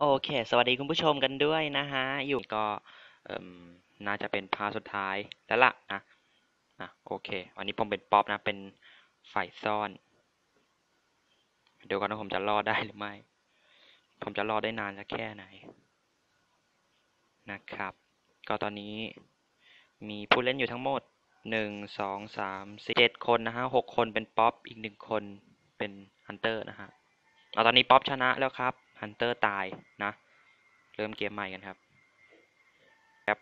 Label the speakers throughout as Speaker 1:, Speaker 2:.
Speaker 1: โอเค สวัสดีคุณผู้ชมกันด้วยนะฮะ อยู่ก็เอ่มน่าจะเป็นพาร์ทสุดท้ายแล้วล่ะนะนะโอเค วันนี้ผมเป็นป๊อปนะ เป็นฝ่ายซ่อน เดี๋ยวกันว่าผมจะรอดได้หรือไม่ ผมจะรอดได้นานสักแค่ไหน นะครับ ก็ตอนนี้มีผู้เล่นอยู่ทั้งหมดหนึ่งสองสามสี่เจ็ดคนนะฮะหกคนเป็นป๊อปอีกหนึ่งคนเป็นฮันเตอร์นะฮะเอาตอนนี้ป๊อปชนะแล้วครับ ฮันเตอร์ตายนะ เริ่มเกมใหม่กันครับครับ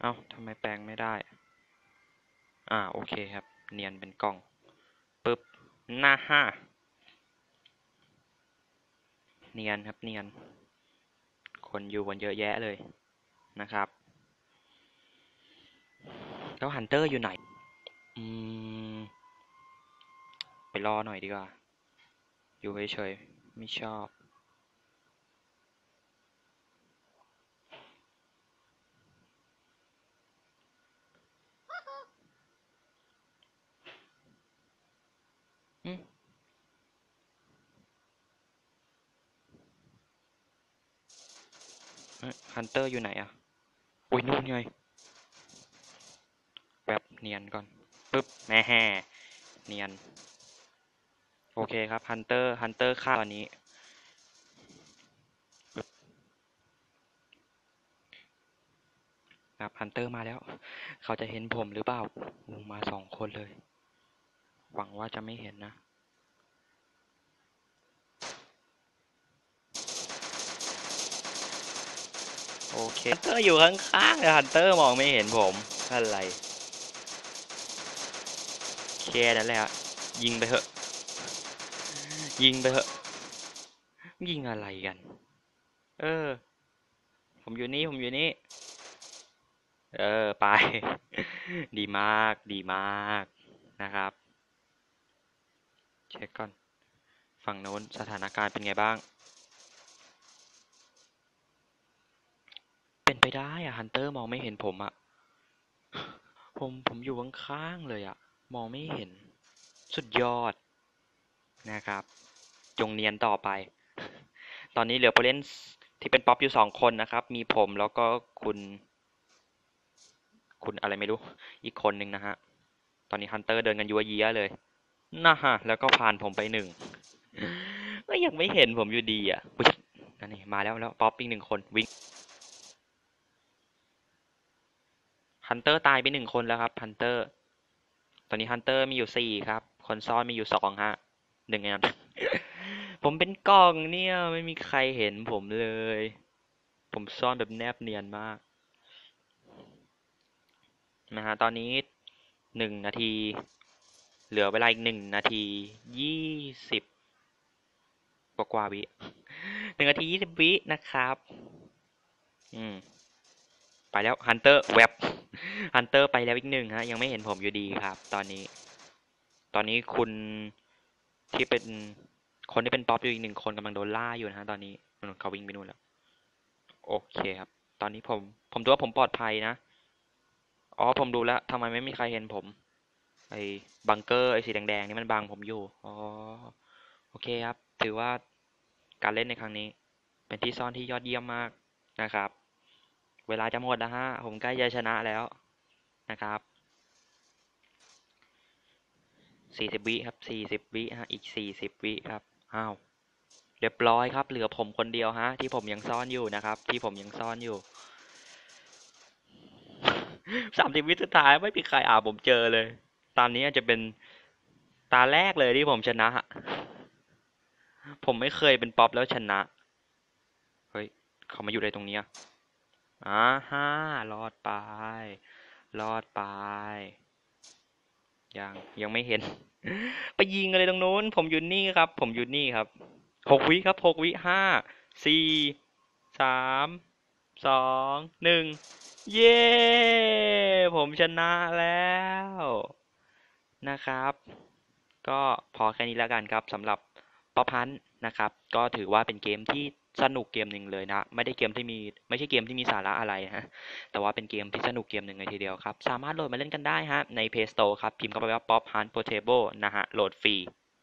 Speaker 1: เอ้าทำไมแปลงไม่ได้ อ่า โอเคครับ เนียนเป็นกล่องปึ๊บ หน้าห้า เนียนครับ เนียน คนอยู่กันเยอะแยะเลยนะครับ แล้วฮันเตอร์อยู่ไหน อืม ไปรอหน่อยดีกว่า อยู่เฉยๆ ไม่ชอบอืมฮันเตอร์อยู่ไหนอะ อุ้ยนู่นไงแบบเนียนก่อน ปึ๊บแม่แห่เนียน โอเคครับฮันเตอร์ฮันเตอร์ฆ่าตอนนี้ ครับฮันเตอร์มาแล้ว เขาจะเห็นผมหรือเปล่ามาสองคนเลย หวังว่าจะไม่เห็นนะโอเคฮันเตอร์อยู่ข้างๆแต่ฮันเตอร์มองไม่เห็นผมอะไร แค่นั้นแหละยิงไปเถอะ ยิงไปเถอะ ยิงอะไรกัน เออ ผมอยู่นี่ ผมอยู่นี่ เออ ไป ดีมาก ดีมาก นะครับ เช็คก่อน ฝั่งโน้นสถานการณ์เป็นไงบ้าง เป็นไปได้อะฮันเตอร์มองไม่เห็นผมอะผม ผมอยู่ข้างๆเลยอะ มองไม่เห็น สุดยอดนะครับ จงเนียนต่อไป ตอนนี้เหลือผู้เล่นที่เป็นป๊อปอยู่สองคนนะครับ มีผมแล้วก็คุณ คุณอะไรไม่รู้ อีกคนหนึ่งนะฮะ ตอนนี้ฮันเตอร์เดินกันยัวเยียเลยน่าฮะ แล้วก็ผ่านผมไปหนึ่งก็ยังไม่เห็นผมอยู่ดีอะอุ๊ยนั่นนี่มาแล้วแล้วป๊อปอีกหนึ่งคนวิ่งฮันเตอร์ตายไปหนึ่งคนแล้วครับฮันเตอร์ ตอนนี้ฮันเตอร์มีอยู่สี่ครับ คนซ่อนมีอยู่สองฮะหนึ่งในนั้น ผมเป็นกล้องเนี่ย ไม่มีใครเห็นผมเลย ผมซ่อนแบบแนบเนียนมาก นะฮะ ตอนนี้หนึ่งนาที เหลือเวลาอีกหนึ่งนาทียี่สิบกว่ากว่าวิหนึ่งนาทียี่สิบวินะครับ อืม ไปแล้วฮันเตอร์แวบฮันเตอร์ไปแล้วอีกหนึ่งฮะ ยังไม่เห็นผมอยู่ดีครับ ตอนนี้ ตอนนี้คุณที่เป็น คนที่เป็นป๊อปอยู่อีกหนึ่งคนกำลังโดนล่าอยู่นะฮะตอนนี้นู่นเขาวิ่งไปนู่นแล้ว โอเคครับ ตอนนี้ผม ผมดูว่าผมปลอดภัยนะ อ๋อผมดูแล้วทำไมไม่มีใครเห็นผม ไอ้บังเกอร์ไอ้สีแดงๆนี่มันบังผมอยู่ อ๋อ โอเคครับ ถือว่าการเล่นในครั้งนี้ เป็นที่ซ่อนที่ยอดเยี่ยมมากนะครับ เวลาจะหมดแล้วฮะ ผมใกล้จะชนะแล้วนะครับสี่สิบวิครับสี่สิบวิฮะ อีกสี่สิบวิครับ อ้าวเรียบร้อยครับ เหลือผมคนเดียวฮะ ที่ผมยังซ่อนอยู่นะครับ ที่ผมยังซ่อนอยู่สามสิบวิสุดท้ายไม่มีใครอ่าผมเจอเลย ตอนนี้อาจจะเป็นตาแรกเลยที่ผมชนะ ผมไม่เคยเป็นป๊อปแล้วชนะ เฮ้ย เขามาอยู่ในตรงนี้ยอ่าฮ่ารอดไป รอดไป ยังยังไม่เห็น ไปยิงอะไรตรงนู้น ผมอยู่นี่ครับ ผมอยู่นี่ครับหกวิครับหกวิห้าสี่สามสองหนึ่งเย้ผมชนะแล้วนะครับ ก็พอแค่นี้แล้วกันครับสำหรับป๊อปพันนะครับ ก็ถือว่าเป็นเกมที่ สนุกเกมหนึ่งเลยนะ ไม่ได้เกมที่มีไม่ใช่เกมที่มีสาระอะไรนะฮะ แต่ว่าเป็นเกมที่สนุกเกมหนึ่งเลยทีเดียวครับ สามารถโหลดมาเล่นกันได้ฮะ ใน Play Store ครับ พิมพ์เข้าไปว่า Pop Hunt Portable นะฮะ โหลดฟรี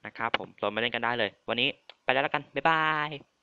Speaker 1: นะครับผม โหลดมาเล่นกันได้เลย วันนี้ไปแล้วละกัน บ๊ายบาย